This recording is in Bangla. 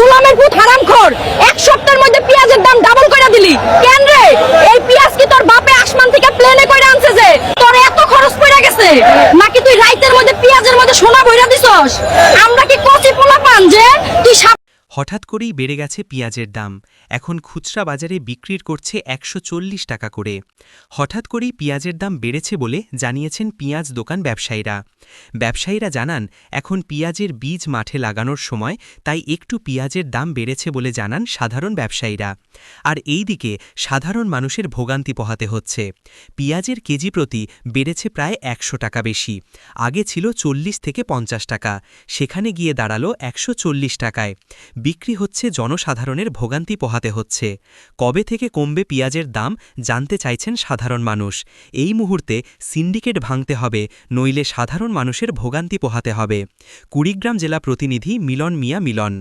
গোলামের পুত হারামখোর। এক সপ্তাহের মধ্যে পেঁয়াজের দাম ডাবল করে দিলি। কেন রে? এই পেঁয়াজ কি তোর বাপে আসমান থেকে প্লেনে করে আনছে যে, তোর এত খরচ পড়ে গেছে? নাকি তুই রাইতের মধ্যে পেঁয়াজের মধ্যে সোনা ভরে দিছস? আমরা কি কচি পোলা পান যে, তুই হঠাৎ করেই বেড়ে গেছে পেঁয়াজের দাম। এখন খুচরা বাজারে বিক্রির করছে একশো চল্লিশ টাকা করে। হঠাৎ করেই পেঁয়াজের দাম বেড়েছে বলে জানিয়েছেন পেঁয়াজ দোকান ব্যবসায়ীরা। ব্যবসায়ীরা জানান, এখন পেঁয়াজের বীজ মাঠে লাগানোর সময় তাই একটু পেঁয়াজের দাম বেড়েছে বলে জানান সাধারণ ব্যবসায়ীরা। আর এই দিকে সাধারণ মানুষের ভোগান্তি পোহাতে হচ্ছে। পেঁয়াজের কেজি প্রতি বেড়েছে প্রায় একশো টাকা বেশি। আগে ছিল চল্লিশ থেকে পঞ্চাশ টাকা। সেখানে গিয়ে দাঁড়াল একশো চল্লিশ টাকায়। বিক্রি হচ্ছে জনসাধারণের ভোগান্তি পোহাতে হচ্ছে। কবে থেকে কমবে পেঁয়াজের দাম জানতে চাইছেন সাধারণ মানুষ। এই মুহূর্তে সিন্ডিকেট ভাঙতে হবে, নইলে সাধারণ মানুষের ভোগান্তি পোহাতে হবে। কুড়িগ্রাম জেলা প্রতিনিধি মিলন মিয়া মিলন।